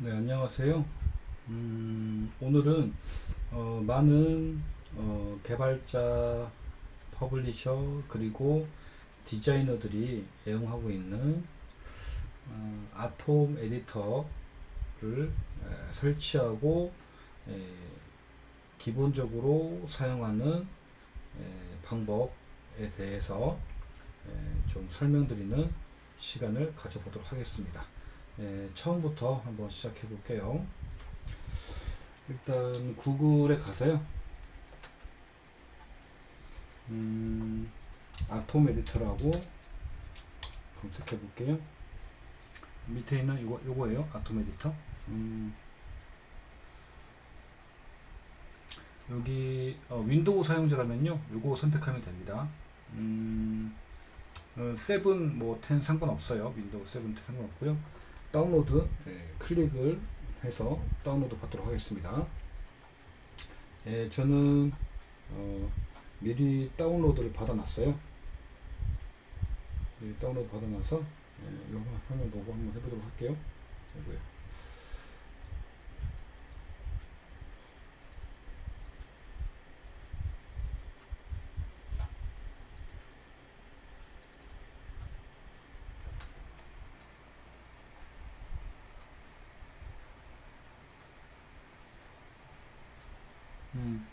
네, 안녕하세요. 음, 오늘은 어, 많은 어, 개발자, 퍼블리셔, 그리고 디자이너들이 애용하고 있는 어, 아톰 에디터를 에, 설치하고 에, 기본적으로 사용하는 에, 방법에 대해서 에, 좀 설명드리는 시간을 가져보도록 하겠습니다. 예, 처음부터 한번 시작해 볼게요. 일단 구글에 가서요. 음, 아톰 에디터라고 검색해 볼게요. 밑에 있는 이거 요거예요. 아톰 에디터. 음, 여기 어, 윈도우 사용자라면요. 요거 선택하면 됩니다. 음, 어, 7, 뭐, 10 상관없어요. 윈도우 7, 10 상관없고요. 다운로드 예, 클릭을 해서 다운로드 받도록 하겠습니다. 예, 저는 어, 미리 다운로드를 받아놨어요. 미리 다운로드 받아놔서 예, 이거 화면 보고 한번 해보도록 할게요. 요거요. 음,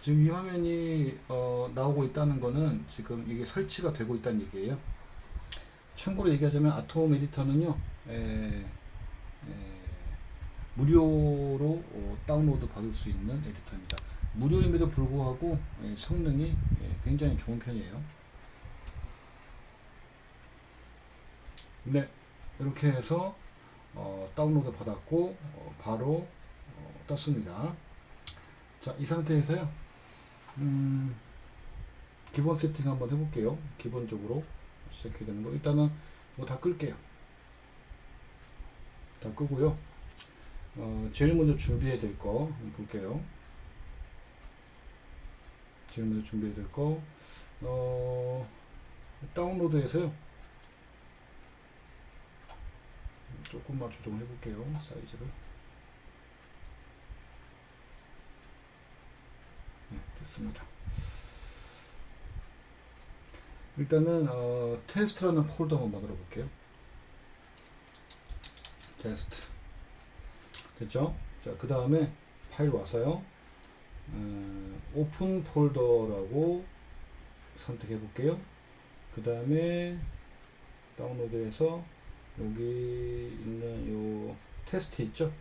지금 이 화면이 어, 나오고 있다는 거는 지금 이게 설치가 되고 있다는 얘기예요. 참고로 얘기하자면 아톰 에디터는요, 에, 에, 무료로 어, 다운로드 받을 수 있는 에디터입니다. 무료임에도 불구하고 에, 성능이 에, 굉장히 좋은 편이에요. 네, 이렇게 해서 어, 다운로드 받았고 어, 바로 어, 떴습니다. 자, 이 상태에서요. 음, 기본 세팅 한번 해볼게요. 기본적으로 시작해야 되는 거. 일단은 뭐 다 끌게요. 다 끄고요. 어, 제일 먼저 준비해야 될 거 볼게요. 제일 먼저 준비해야 될 거. 어, 다운로드해서요. 조금만 조정을 해볼게요. 사이즈를. 네, 됐습니다. 일단은 어, 테스트라는 폴더 한번 만들어 볼게요. 테스트 됐죠? 자, 그 다음에 파일 와서요. 어, 오픈 폴더라고 선택해 볼게요. 그 다음에 다운로드해서 여기 있는 요 테스트 있죠?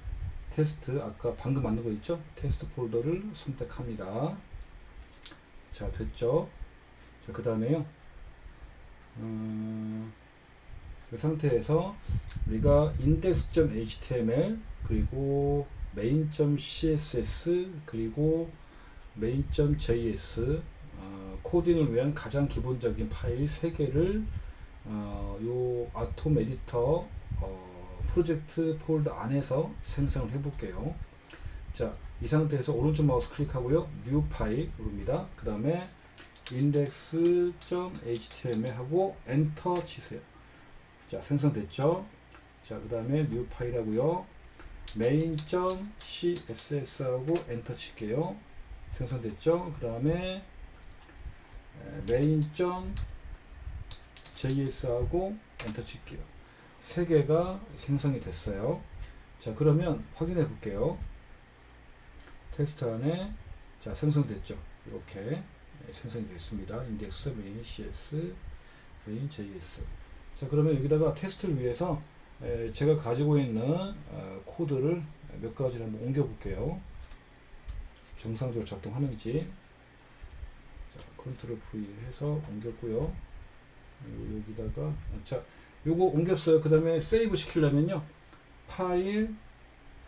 테스트 아까 방금 만든 거 있죠? 테스트 폴더를 선택합니다. 자 됐죠? 자 그 다음에요. 음, 그 상태에서 우리가 index.html 그리고 main.css 그리고 main.js 어, 코딩을 위한 가장 기본적인 파일 3개를 어, 요 아톰 에디터 어, 프로젝트 폴더 안에서 생성을 해 볼게요. 자, 이 상태에서 오른쪽 마우스 클릭하고요. 뉴 파일 누릅니다. 그 다음에 index.html 하고 엔터 치세요. 자, 생성됐죠? 자, 그 다음에 뉴 파일 하고요. main.css 하고 엔터 칠게요. 생성됐죠? 그 다음에 main.js 하고 엔터 칠게요. 세 개가 생성이 됐어요. 자, 그러면 확인해 볼게요. 테스트 안에 자, 생성됐죠? 이렇게 네, 생성이 됐습니다. 인덱스, 메인, cs, 메인, js. 자, 그러면 여기다가 테스트를 위해서 에, 제가 가지고 있는 어, 코드를 몇 가지를 한번 옮겨 볼게요. 정상적으로 작동하는지. 자, 컨트롤 V 해서 옮겼고요. 여기다가 자, 요거 옮겼어요. 그 다음에 세이브 시키려면요. 파일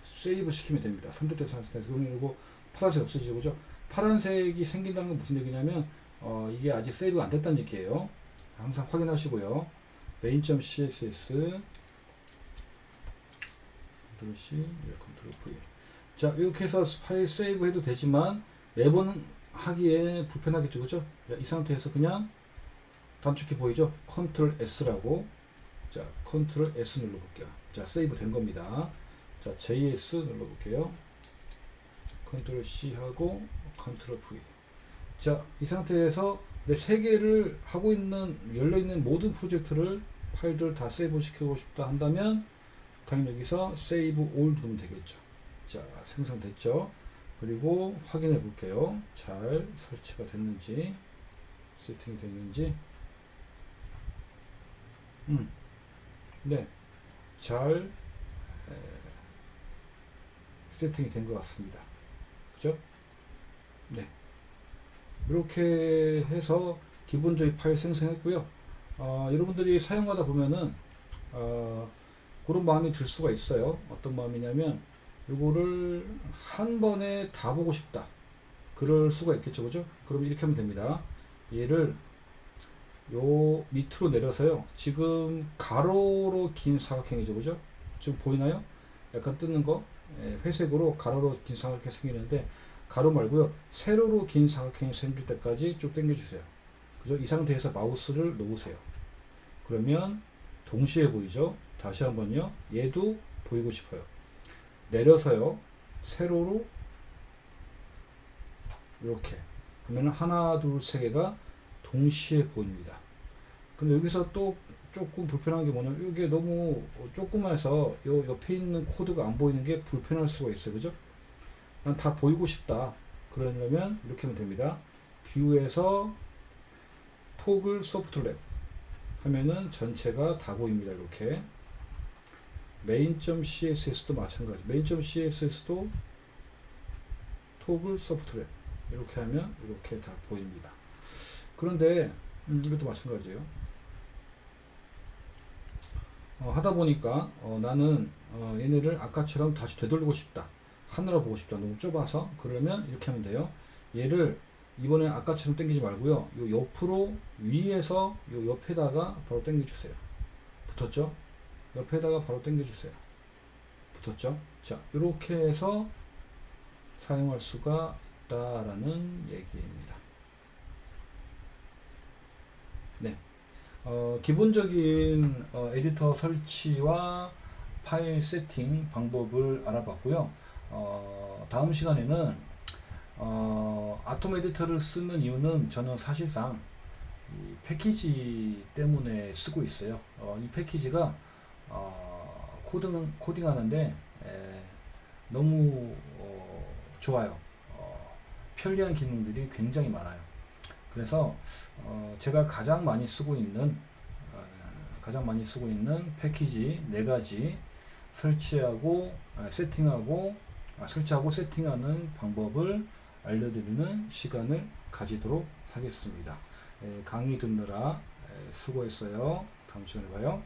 세이브 시키면 됩니다. 3대 상태에서 그러면 이거 파란색 없어지죠. 그죠? 파란색이 생긴다는 건 무슨 얘기냐면 어, 이게 아직 세이브가 안 됐다는 얘기예요. 항상 확인하시고요. main.css 컨트롤 C, 컨트롤 V. 자, 이렇게 해서 파일 세이브 해도 되지만 매번 하기에 불편하겠죠. 그죠? 자, 이 상태에서 그냥 단축키 보이죠? 컨트롤 S라고 자, 컨트롤 S 눌러 볼게요. 자, 세이브 된 겁니다. 자, JS 눌러 볼게요. 컨트롤 C 하고 컨트롤 V. 자, 이 상태에서 내 세 개를 하고 있는 열려 있는 모든 프로젝트를 파일들을 다 세이브 시키고 싶다 한다면 당연히 여기서 세이브 올 누르면 되겠죠. 자, 생성됐죠. 그리고 확인해 볼게요. 잘 설치가 됐는지 세팅이 됐는지 음, 네, 잘 에, 세팅이 된 것 같습니다. 그죠? 네. 이렇게 해서 기본적인 파일 생성했고요. 어, 여러분들이 사용하다 보면은 어, 그런 마음이 들 수가 있어요. 어떤 마음이냐면 이거를 한 번에 다 보고 싶다. 그럴 수가 있겠죠, 그죠? 그럼 이렇게 하면 됩니다. 얘를 요 밑으로 내려서요. 지금 가로로 긴 사각형이죠, 그죠? 지금 보이나요? 약간 뜨는 거 예, 회색으로 가로로 긴 사각형이 생기는데 가로 말고요. 세로로 긴 사각형이 생길 때까지 쭉 당겨주세요. 그죠? 이 상태에서 마우스를 놓으세요. 그러면 동시에 보이죠? 다시 한번요. 얘도 보이고 싶어요. 내려서요. 세로로 이렇게 하면 하나, 둘, 세 개가 동시에 보입니다. 근데 여기서 또 조금 불편한 게 뭐냐면 이게 너무 조그마해서 요 옆에 있는 코드가 안 보이는 게 불편할 수가 있어요. 그죠? 난 다 보이고 싶다. 그러려면 이렇게 하면 됩니다. 뷰에서 토글 소프트 랩 하면은 전체가 다 보입니다. 이렇게 main.css도 마찬가지. main.css도 토글 소프트 랩 이렇게 하면 이렇게 다 보입니다. 그런데 음, 이것도 마찬가지예요. 어, 하다 보니까 어, 나는 어, 얘네를 아까처럼 다시 되돌리고 싶다. 하늘을 보고 싶다. 너무 좁아서 그러면 이렇게 하면 돼요. 얘를 이번에 아까처럼 당기지 말고요. 요 옆으로 위에서 요 옆에다가 바로 당겨 주세요. 붙었죠? 옆에다가 바로 당겨 주세요. 붙었죠? 자, 이렇게 해서 사용할 수가 있다라는 얘기입니다. 네. 어, 기본적인 어, 에디터 설치와 파일 세팅 방법을 알아봤고요. 어, 다음 시간에는 어, 아톰 에디터를 쓰는 이유는 저는 사실상 이 패키지 때문에 쓰고 있어요. 어, 이 패키지가 어, 코딩 코딩하는데 에, 너무 어, 좋아요. 어, 편리한 기능들이 굉장히 많아요. 그래서 어, 제가 가장 많이 쓰고 있는 어, 가장 많이 쓰고 있는 패키지 네 가지 설치하고 아, 세팅하고 아, 설치하고 세팅하는 방법을 알려드리는 시간을 가지도록 하겠습니다. 에, 강의 듣느라 에, 수고했어요. 다음 시간에 봐요.